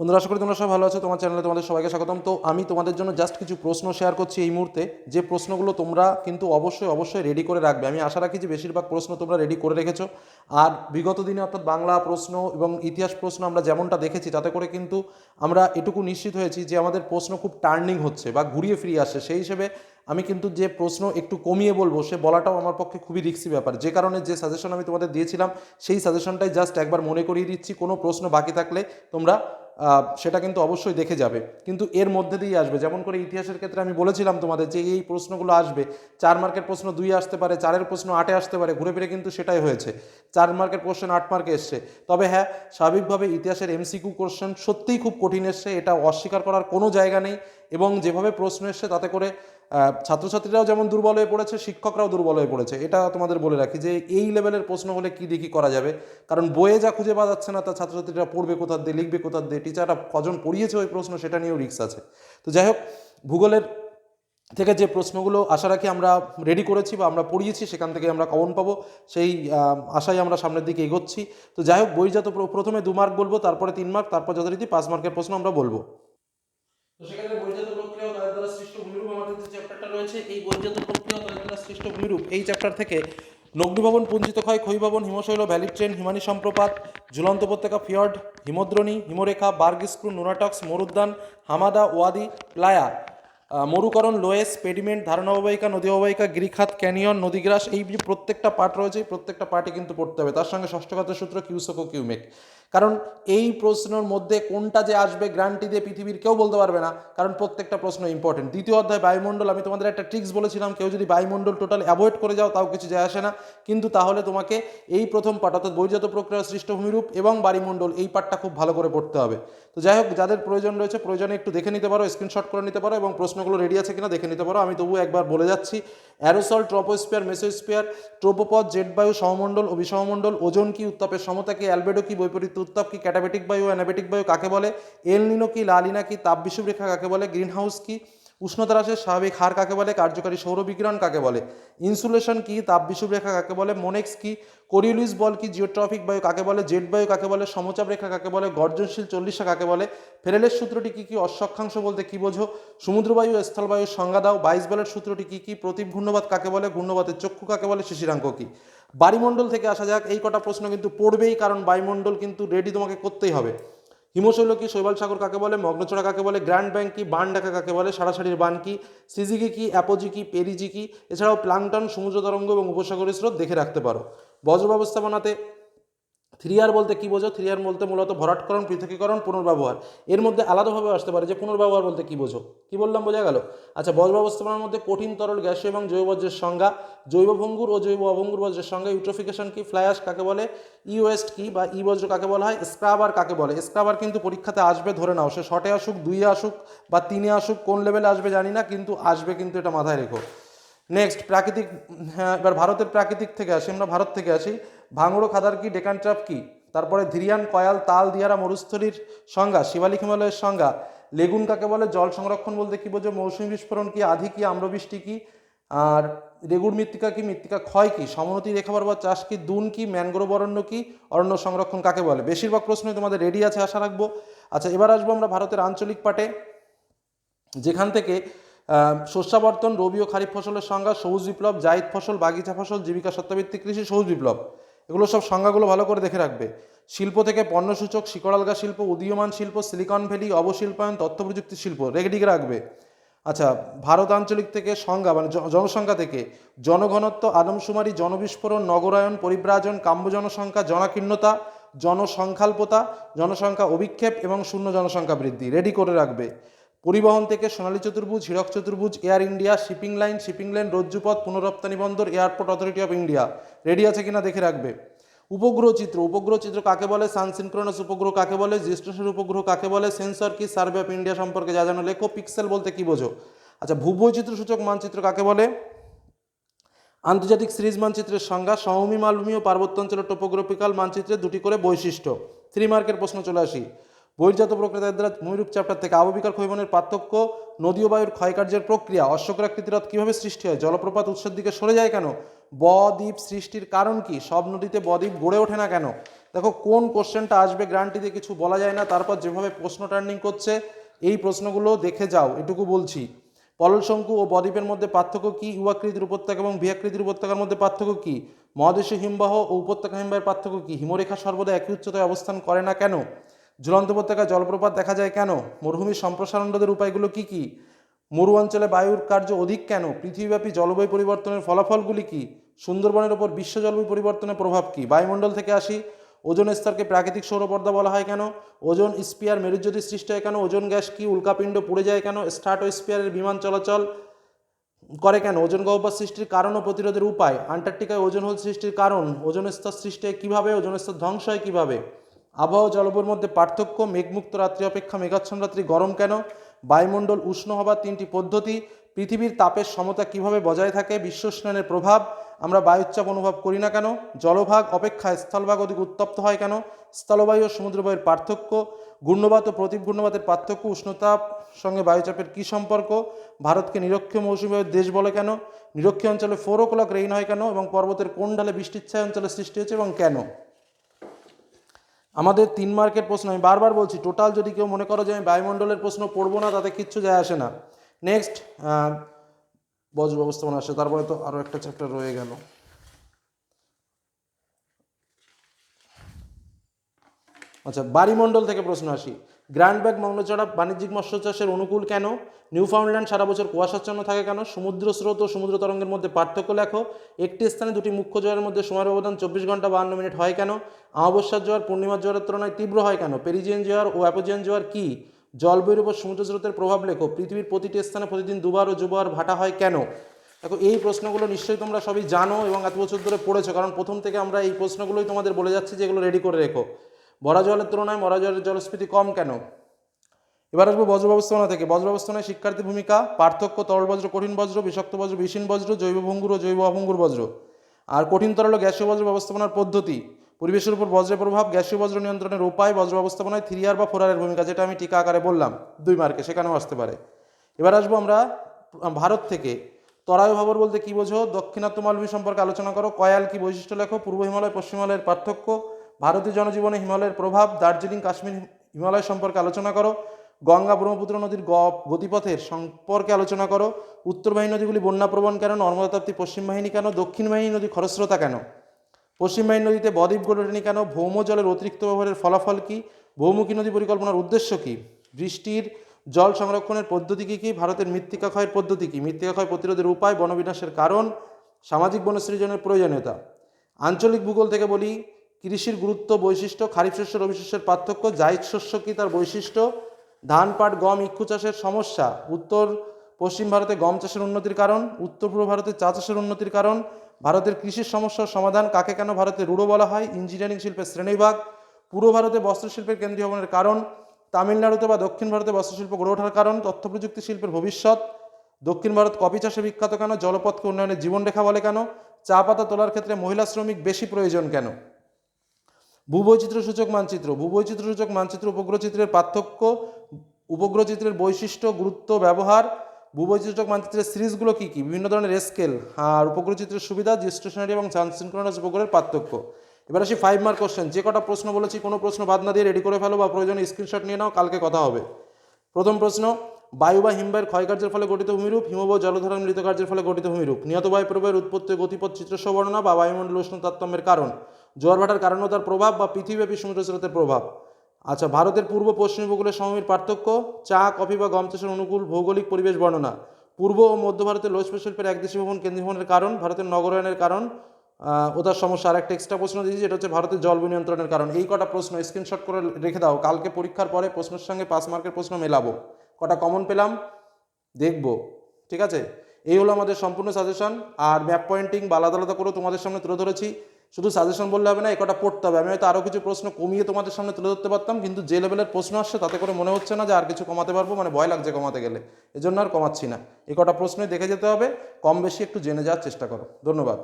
বন্ধুরা, আশা করি তোমরা সবাই ভালো আছো, তোমার চ্যানেলে তোমাদের সবাইকে স্বাগতম। তো আমি তোমাদের জন্য জাস্ট কিছু প্রশ্ন শেয়ার করছি এই মুহূর্তে। যে প্রশ্নগুলো তোমরা কিন্তু অবশ্যই অবশ্যই রেডি করে রাখবে। আমি আশা রাখি যে বেশিরভাগ প্রশ্ন তোমরা রেডি করে রেখেছো। আর বিগত দিনে অর্থাৎ বাংলা প্রশ্ন এবং ইতিহাস প্রশ্ন আমরা যেমনটা দেখেছি, তাতে করে কিন্তু আমরা এটুকু নিশ্চিত হয়েছি যে আমাদের প্রশ্ন খুব টার্নিং হচ্ছে বা ঘুরিয়ে ফিরিয়ে আসছে। সেই হিসেবে আমি কিন্তু যে প্রশ্ন একটু কমিয়ে বলব, সে বলাটাও আমার পক্ষে খুবই রিক্সি ব্যাপার। যে কারণে যে সাজেশন আমি তোমাদের দিয়েছিলাম, সেই সাজেশনটাই জাস্ট একবার মনে করিয়ে দিচ্ছি। কোনো প্রশ্ন বাকি থাকলে তোমরা সেটা কিন্তু অবশ্যই দেখে যাবে। কিন্তু এর মধ্যে দিয়েই আসবে। যেমন করে ইতিহাসের ক্ষেত্রে আমি বলেছিলাম তোমাদের যে এই প্রশ্নগুলো আসবে, চার মার্কের প্রশ্ন দুই আসতে পারে, চারের প্রশ্ন আটে আসতে পারে, ঘুরে ফিরে কিন্তু সেটাই হয়েছে। চার মার্কের কোশ্চেন আট মার্কে এসছে। তবে হ্যাঁ স্বাভাবিকভাবে ইতিহাসের এমসিকিউ কোশ্চেন সত্যিই খুব কঠিন এসছে। এটা অস্বীকার করার কোনো জায়গা নেই। এবং যেভাবে প্রশ্ন এসছে তাতে করে ছাত্রছাত্রীরাও যেমন দুর্বল হয়ে পড়েছে, শিক্ষকরাও দুর্বল হয়ে পড়েছে। এটা তোমাদের বলে রাখি যে এই লেভেলের প্রশ্ন হলে কী দেখি করা যাবে? কারণ বইয়ে যা খুঁজে পাওয়া যাচ্ছে না, তা ছাত্রছাত্রীরা পড়বে কোথা দিয়ে, লিখবে কোথার দিয়ে, টিচাররা কজন পড়িয়েছে ওই প্রশ্ন সেটা নিয়েও রিস্ক আছে। তো যাই হোক, ভূগোলের থেকে যে প্রশ্নগুলো আশা রাখি আমরা রেডি করেছি বা আমরা পড়িয়েছি, সেখান থেকে আমরা কমন পাবো। সেই আশায় আমরা সামনের দিকে এগোচ্ছি। তো যাই হোক, বইজাত প্র- প্রথমে দু মার্ক বলব, তারপরে তিন মার্ক তারপর যথারীতি পাঁচ মার্কের প্রশ্ন আমরা বলব তো সেক্ষেত্রে বৈজাত প্রক্রিয়া ও তাদের দ্বারা সৃষ্ট ভূমিরূপ আমাদের যে চ্যাপ্টারটা রয়েছে এই বৈজাত প্রক্রিয়া দ্বারা সৃষ্ট ভূমিরূপ। এই চ্যাপ্টার থেকে নগ্নিভবন পুঞ্জিত ক্ষয়, ক্ষয়ভবন, হিমশৈল ভ্যালি ট্রেন, হিমানী সম্প্রপাত, ঝুলন্ত উপত্যকা, ফিয়র্ড, হিমদ্রণী, হিমরেখা বার্গ স্ক্রু নুরাটক্স মরুদ্যান, হামাদা, ওয়াদি, প্লায়া মরুকরণ, লোয়েস, পেডিমেন্ট ধারণা অববাহিকা নদী অববাহিকা গিরিখাত ক্যানিয়ন, নদীগ্রাস, এই প্রত্যেকটা পার্ট রয়েছে, এই প্রত্যেকটা পার্টে কিন্তু পড়তে হবে। তার সঙ্গে ষষ্ঠঘাতের সূত্র কিউসক কিউমেক। কারণ এই প্রশ্নের মধ্যে কোনটা যে আসবে গ্রান্টি দিয়ে পৃথিবীর কেউ বলতে পারবে না, কারণ প্রত্যেকটা প্রশ্ন ইম্পর্টেন্ট দ্বিতীয় অধ্যায় বায়ুমণ্ডল, আমি তোমাদের একটা ট্রিক্স বলেছিলাম, কেউ যদি বায়ুমণ্ডল টোটাল অ্যাভয়েড করে যাও, তাও কিছু যায় আসে না। কিন্তু তাহলে তোমাকে এই প্রথম পাঠ অর্থাৎ বৈজাত প্রক্রিয়া সৃষ্টভূমিরূপ এবং বায়ুমণ্ডল, এই পাঠটা খুব ভালো করে পড়তে হবে। তো যাই হোক, যাদের প্রয়োজন রয়েছে, প্রয়োজনে একটু দেখে নিতে পারো স্ক্রিনশট করে নিতে পারো এবং প্রশ্নগুলো রেডি আছে কিনা দেখে নিতে পারো। আমি তবু একবার বলে যাচ্ছি aerosol troposphere mesosphere tropopause jet বায়ু সহমণ্ডল ও বিষমণ্ডল ওজন কি উত্তাপের সমতা কি, অ্যালবেডো কি, বৈপরীত্য উত্তাপ কি, ক্যাটাবেটিক বায়ু, অ্যানাবেটিক বায়ু কাকে বলে এলনিনো কি লালিনা কি তাপ বিষুবরেখা কাকে বলে, গ্রিনহাউস কি উষ্ণতা হ্রাসের স্বাভাবিক হার কাকে বলে? কার্যকারী সৌরবিকিরণ কাকে বলে? ইনসুলেশন কি? তাপ বিষুবরেখা কাকে বলে? মোনেক্স কি? কোরিওলিস বল কি? জিওট্রফিক বায়ু কাকে বলে? জেট বায়ু কাকে বলে? সমচাপ রেখা কাকে বলে? গর্জনশীল চল্লিশা কাকে বলে? ফেরেলের সূত্রটি কি কি? অশ্বক্ষাংশ বলতে কি বোঝো? সমুদ্রবায়ু স্থলবায়ুর সংজ্ঞা দাও। বাইশ বেলের সূত্রটি কি কি? প্রতি ঘূর্ণবাদ কাকে বলে? ঘূর্ণবাদের চক্ষু কাকে বলে? শিশিরাঙ্ক কি? বায়ুমণ্ডল থেকে আসা যাক। এই কটা প্রশ্ন কিন্তু পড়বেই, কারণ বায়ুমণ্ডল কিন্তু রেডি তোমাকে করতেই হবে। হিমশৈল কি শৈবাল সাগর কাকে বলে মগ্নচড়া কাকে বলে, গ্র্যান্ড ব্যাংক কি, বান ডাকা কাকে বলে, সারাসারির বান কি, সিজিকি কি, অ্যাপোজি কি, পেরিজি কি, এছাড়াও প্লাংটন, সমুদ্র তরঙ্গ এবং উপসাগরের স্রোত দেখে রাখতে পারো। বজ্র ব্যবস্থাপনাতে থ্রি আর বলতে কি বোঝো? থ্রি আর বলতে মূলত ভরাটকরণ, পৃথকীকরণ, পুনর্ব্যবহার। এর মধ্যে আলাদাভাবে আসতে পারে যে পুনর্ব্যবহার বলতে কি বোঝো? কি বললাম বোঝা গেল? আচ্ছা বজ্র ব্যবস্থাপনার মধ্যে কঠিন তরল গ্যাস এবং জৈব বজ্রের সংজ্ঞা, জৈব ভঙ্গুর ও জৈব অভঙ্গুর বজ্রের সংজ্ঞা, ইউট্রোফিকেশন কি ফ্লায়াস কাকে বলে ই ওয়েস্ট কি বা ই বজ্র কাকে বলা হয়, স্ক্রাবার কাকে বলে? স্ক্রাবার কিন্তু পরীক্ষাতে আসবে, ধরে নাও, সে শটে আসুক, দুইয়ে আসুক বা তিনে আসুক, কোন লেভেলে আসবে জানি না, কিন্তু আসবে কিন্তু এটা মাথায় রেখো। নেক্সট প্রাকৃতিক হ্যাঁ এবার ভারতের প্রাকৃতিক থেকে আসি, আমরা ভারত থেকে আসি। ভাঙড়ো খাদার কি ডেকান কি? তারপরে ধিরিয়ান, কয়াল, তাল, দিয়ারা, মরুস্থলীর সংজ্ঞা শিবালিক হিমালয়ের সংজ্ঞা। লেগুন কাকে বলে? জল সংরক্ষণ বলতে কি বোঝো? মৌসুমী বিস্ফোরণ কি? আধি কি? আম্রবৃষ্টি কি? আর রেগুর মৃত্তিকা কি? মৃত্তিকা ক্ষয় কি? সমনতি রেখা বরাবর চাষ কি? দুন কি? ম্যানগ্রোভ অরণ্য কি? অরণ্য সংরক্ষণ কাকে বলে? বেশিরভাগ প্রশ্নই তোমাদের রেডি আছে, আশা রাখব। আচ্ছা এবার আসব আমরা ভারতের আঞ্চলিক পাটে যেখান থেকে শস্যাবর্তন, রবি ও খারিফ ফসলের সংজ্ঞা, সবুজ বিপ্লব, জায়দ ফসল, বাগিচা ফসল, জীবিকা সত্ত্বভিত্তিক কৃষি, সবুজ বিপ্লব। এগুলো সব সংজ্ঞাগুলো ভালো করে দেখে রাখবে। শিল্প থেকে পণ্যসূচক, শিকড়ালগা শিল্প, উদীয়মান শিল্প, সিলিকন ভ্যালি, অবশিল্পায়ন তথ্য প্রযুক্তি শিল্প রেগডিকে রাখবে। আচ্ছা ভারত আঞ্চলিক থেকে সংজ্ঞা মানে জন- জনসংখ্যা থেকে জনঘনত্ব, আদমশুমারি, জনবিস্ফোরণ, নগরায়ন, পরিব্রাজন, কাম্য জনসংখ্যা, জনাকীর্ণতা, জনসংখ্যাল্পতা, জনসংখ্যা অভিক্ষেপ এবং শূন্য জনসংখ্যা বৃদ্ধি। রেডি করে রাখবে। পরিবহন থেকে সোনালী চতুর্ভুজ, হীরক চতুর্ভুজ, Air India, shipping line shipping line রজ্জুপথ পুনরপ্তানি বন্দর, airport authority of India. Ready আছে কিনা দেখে রাখবে। উপগ্রহ চিত্র। উপগ্রহ চিত্র কাকে বলে? সানসিনক্রোনাস উপগ্রহ কাকে বলে? জ্যেষ্ঠসের উপগ্রহ কাকে বলে? সেন্সর কি সার্ভে অফ ইন্ডিয়া সম্পর্কে যা জানো লেখো। পিক্সেল বলতে কি বোঝো? আচ্ছা ভূবৈচিত্র সূচক মানচিত্র কাকে বলে? আন্তর্জাতিক সিরিজ মানচিত্রের সংজ্ঞা। সমভূমি, মালভূমি ও পার্বত্য অঞ্চলের টোপোগ্রাফিক্যাল মানচিত্রে দুটি করে বৈশিষ্ট্য। থ্রি মার্কের প্রশ্ন চলে আসি। বহির্জাত প্রক্রিয়ার দ্বারা ময়ূরূপ চ্যাপ্টার থেকে আববিকার ক্ষয়বনের পার্থক্য, নদী বায়ুর ক্ষয়কার্যের প্রক্রিয়া অশ্বক্রাকৃতি হ্রদ কীভাবে সৃষ্টি হয়, জলপ্রপাত উৎসের দিকে সরে যায় কেন, বদ্বীপ সৃষ্টির কারণ কি, সব নদীতে বদ্বীপ গড়ে ওঠে না কেন? দেখো, কোন কোশ্চেনটা আসবে গ্রান্টি দিয়ে কিছু বলা যায় না, তারপর যেভাবে প্রশ্ন টার্নিং করছে, এই প্রশ্নগুলো দেখে যাও, এটুকু বলছি। পলল শঙ্কু ও বদ্বীপের মধ্যে পার্থক্য কী ইউয়াকৃতির উপত্যকা এবং ভিয়াকৃতির উপত্যকার মধ্যে পার্থক্য কী, মহাদেশীয় হিমবাহ ও উপত্যকা হিমবাহের পার্থক্য কী, হিমরেখা সর্বদা একই উচ্চতায় অবস্থান করে না কেন? ঝুলন্ত উপত্যকায় জলপ্রপাত দেখা যায় কেন? মরুভূমির সম্প্রসারণ রোধের উপায়গুলো কী কী? মরু অঞ্চলে বায়ুর কার্য অধিক কেন? পৃথিবীব্যাপী জলবায়ু পরিবর্তনের ফলাফলগুলি কী? সুন্দরবনের ওপর বিশ্ব জলবায়ু পরিবর্তনের প্রভাব কী? বায়ুমণ্ডল থেকে আসি। ওজন স্তরকে প্রাকৃতিক সৌরপর্দা বলা হয় কেন? ওজন স্পিয়ার মেরুজ্যোতি সৃষ্টি হয় কেন? ওজন গ্যাস কি উল্কাপিণ্ড পুড়ে যায় কেন? স্টার্ট স্পিয়ারের বিমান চলাচল করে কেন? ওজন গহ্বর সৃষ্টির কারণ ও প্রতিরোধের উপায়? আন্টার্কটিকায় ওজন হোল সৃষ্টির কারণ। ওজন স্তর সৃষ্টি হয় কীভাবে? ওজন স্তর ধ্বংস হয় কীভাবে? আবহাওয়া জলবায়ুর মধ্যে পার্থক্য, মেঘমুক্ত রাত্রি অপেক্ষা মেঘাচ্ছন্ন রাত্রি গরম কেন? বায়ুমণ্ডল উষ্ণ হবার তিনটি পদ্ধতি, পৃথিবীর তাপের সমতা কীভাবে বজায় থাকে, বিশ্ব উষ্ণায়নের প্রভাব, আমরা বায়ুচাপ অনুভব করি না কেন? জলভাগ অপেক্ষা স্থলভাগ অধিক উত্তপ্ত হয় কেন? স্থলবায়ু ও সমুদ্রবায়ুর পার্থক্য, ঘূর্ণবাত ও প্রতীপ ঘূর্ণবাতের পার্থক্য, উষ্ণতাপ সঙ্গে বায়ুচাপের কী সম্পর্ক? ভারতকে নিরক্ষীয় মৌসুমী দেশ বলে কেন? নিরক্ষীয় অঞ্চলে ফোর ও ক্লক রেইন হয় কেন? এবং পর্বতের কোন ঢালে বৃষ্টির ছায় অঞ্চলে সৃষ্টি হয়েছে এবং কেন? আমাদের তিন মার্কের প্রশ্ন, আমি বারবার বলছি টোটাল যদি কেউ মনে করো যে আমি বায়ুমণ্ডলের প্রশ্ন পড়ব না, তাতে কিচ্ছু যায় আসে না। নেক্সট বজ্র ব্যবস্থাপনা আসে, তারপরে তো আরও একটা চ্যাপ্টার রয়ে গেল। আচ্ছা বাড়িমণ্ডল থেকে প্রশ্ন আসি। গ্র্যান্ড ব্যাগ মগ্নচড়া বাণিজ্যিক মৎস্য চাষের অনুকূল কেন? নিউ নিউফাউন্ডল্যান্ড সারা বছর কুয়াশাচ্ছন্ন থাকে কেন? সমুদ্র স্রোত ও সমুদ্র তরঙ্গের মধ্যে পার্থক্য লেখো। একটি স্থানে দুটি মুখ্য জোয়ারের মধ্যে সময় ব্যবধান চব্বিশ ঘণ্টা বাহান্ন মিনিট হয় কেন? অমাবস্যার জোয়ার, পূর্ণিমার জোয়ারের তুলনায় তীব্র হয় কেন? পেরিজিয়ান জোয়ার ও অ্যাপোজিয়ান জোয়ার কী? জলবায়ুর উপর সমুদ্র স্রোতের প্রভাব লেখো। পৃথিবীর প্রতিটি স্থানে প্রতিদিন দুবার ও দুবার ভাটা হয় কেন? দেখো, এই প্রশ্নগুলো নিশ্চয়ই তোমরা সবই জানো এবং এত বছর ধরে পড়েছো। কারণ প্রথম থেকে আমরা এই প্রশ্নগুলোই তোমাদের বলে যাচ্ছি যে এগুলো রেডি করে রেখো। ভরা জলের তুলনায় মরা জলের জলস্ফীতি কম কেন? এবার আসব বজ্র ব্যবস্থাপনা থেকে। বজ্র ব্যবস্থাপনায় শিক্ষার্থী ভূমিকা, পার্থক্য, তরল বজ্র, কঠিন বজ্র, বিষাক্ত বজ্র বিষীন বজ্র, জৈব ভঙ্গুর ও জৈব অভঙ্গুর বজ্র। আর কঠিন তরল গ্যাসীয় বজ্র ব্যবস্থাপনার পদ্ধতি, পরিবেশের উপর বজ্রের প্রভাব, গ্যাসীয় বজ্র নিয়ন্ত্রণের উপায় বজ্র ব্যবস্থাপনায় থ্রি আর বা ফোর আরের ভূমিকা, যেটা আমি টিকা আকারে বললাম, দুই মার্কে, সেখানেও আসতে পারে। এবার আসব আমরা ভারত থেকে। তরায় ভাবর বলতে কি বোঝো? দক্ষিণাত্য মালভূমি সম্পর্কে আলোচনা করো। কয়াল কি বৈশিষ্ট্য লেখো? পূর্ব হিমালয়, পশ্চিম হিমালয়ের পার্থক্য? ভারতীয় জনজীবনে হিমালয়ের প্রভাব, দার্জিলিং, কাশ্মীর, হিমালয় সম্পর্কে আলোচনা করো। গঙ্গা, ব্রহ্মপুত্র নদীর গতিপথের সম্পর্কে আলোচনা করো। উত্তর বাহিনী নদীগুলি বন্যাপ্রবণ কেন? নর্মদা তাপ্তি পশ্চিম বাহিনী কেন? দক্ষিণ বাহিনী নদী খরস্রোতা কেন? পশ্চিম বাহিনী নদীতে বদ্বীপ গড়ে ওঠেনি কেন? ভৌম জলের অতিরিক্ত ব্যবহারের ফলাফল কী? বহুমুখী নদী পরিকল্পনার উদ্দেশ্য কী? বৃষ্টির জল সংরক্ষণের পদ্ধতি কী কী? ভারতের মৃত্তিকা ক্ষয়ের পদ্ধতি কী? মৃত্তিকা ক্ষয় প্রতিরোধের উপায়, বনবিনাশের কারণ, সামাজিক বনসৃজনের প্রয়োজনীয়তা। আঞ্চলিক ভূগোল থেকে বলি কৃষির গুরুত্ব, বৈশিষ্ট্য, খারিফ শস্য, রবি শস্যের পার্থক্য, জায়দ শস্য কি তার বৈশিষ্ট্য? ধান, পাট, গম, ইক্ষু চাষের সমস্যা। উত্তর, পশ্চিম ভারতে গম চাষের উন্নতির কারণ। উত্তর পূর্ব ভারতে চা চাষের উন্নতির কারণ। ভারতের কৃষির সমস্যার সমাধান কাকে কেন ভারতে রুড়ো বলা হয়? ইঞ্জিনিয়ারিং শিল্পের শ্রেণীবিভাগ। পূর্ব ভারতে বস্ত্রশিল্পের কেন্দ্রীয় ভবনের কারণ। তামিলনাড়ুতে বা দক্ষিণ ভারতে বস্ত্রশিল্প গড়ে ওঠার কারণ। তথ্য প্রযুক্তি শিল্পের ভবিষ্যৎ। দক্ষিণ ভারত কফি চাষে বিখ্যাত কেন? জলপথকে উন্নয়নের জীবনরেখা বলে কেন? চা পাতা তোলার ক্ষেত্রে মহিলা শ্রমিক বেশি প্রয়োজন কেন? ভূবৈচিত্র্য সূচক মানচিত্র। ভূবৈচিত্র্য সূচক মানচিত্র উপগ্রহ চিত্রের পার্থক্য, উপগ্রহ চিত্রের বৈশিষ্ট্য, গুরুত্ব, ব্যবহার। ভূবৈচিত্রক মানচিত্রের সিরিজগুলো কী কী? বিভিন্ন ধরনের স্কেল আর উপগ্রহ চিত্রের সুবিধা স্টেশনারি এবং সানসিনক্রোনাস উপগ্রহের পার্থক্য। এবার আসি ফাইভ মার্ক কোশ্চেন যে কটা প্রশ্ন বলেছি, কোনো প্রশ্ন বাদ না দিয়ে রেডি করে ফেলো বা প্রয়োজনে স্ক্রিনশট নিয়ে নাও, কালকে কথা হবে। প্রথম প্রশ্ন, বায়ু বা হিমবাহের ক্ষয়কার্যের ফলে গঠিত ভূমিরূপ, হিমবাহ মৃত কার্যের ফলে গঠিত ভূমিরূপ। নিহত বায়ু প্রবাহের উৎপত্তি গতিপথ চিত্রস্ব বর্ণনা বা বায়ুমণ্ডল উষ্ণ তারতম্যের কারণ। জোয়ার ভাটার কারণ ও তার প্রভাব বা পৃথিবীব্যাপী সমুদ্র স্রোতের প্রভাব। আচ্ছা ভারতের পূর্ব পশ্চিম উপকূলের সমভূমির পার্থক্য? চা, কফি বা গম চাষের অনুকূল ভৌগোলিক পরিবেশ বর্ণনা। পূর্ব ও মধ্য ভারতের লোহ শিল্পের একদেশী ভবন কেন্দ্রীয় ভবনের কারণ, ভারতের নগরায়নের কারণ ও তার সমস্যা। আর একটা এক্সট্রা প্রশ্ন দিয়েছি, যেটা হচ্ছে ভারতের জল নিয়ন্ত্রণের কারণ। এই কটা প্রশ্ন স্ক্রিনশট করে রেখে দাও, কালকে পরীক্ষার পরে প্রশ্নের সঙ্গে পাস মার্কের প্রশ্ন মেলাবো। কটা কমন পেলাম? দেখব। ঠিক আছে? এই হলো আমাদের সম্পূর্ণ সাজেশন আর ম্যাপ পয়েন্টিং বা আলাদা আলাদা করে তোমাদের সামনে তুলে ধরেছি। শুধু সাজেশন বললে হবে না একটা কটা পড়তে হবে। আমি হয়তো আরও কিছু প্রশ্ন কমিয়ে তোমাদের সামনে তুলে ধরতে পারতাম, কিন্তু যে লেভেলের প্রশ্ন আসছে তাতে করে মনে হচ্ছে না যে আর কিছু কমাতে পারব মানে ভয় লাগছে কমাতে গেলে। এজন্য আর কমাচ্ছি না। একটা কটা প্রশ্নই দেখে যেতে হবে কম বেশি একটু জেনে যাওয়ার চেষ্টা করো। ধন্যবাদ।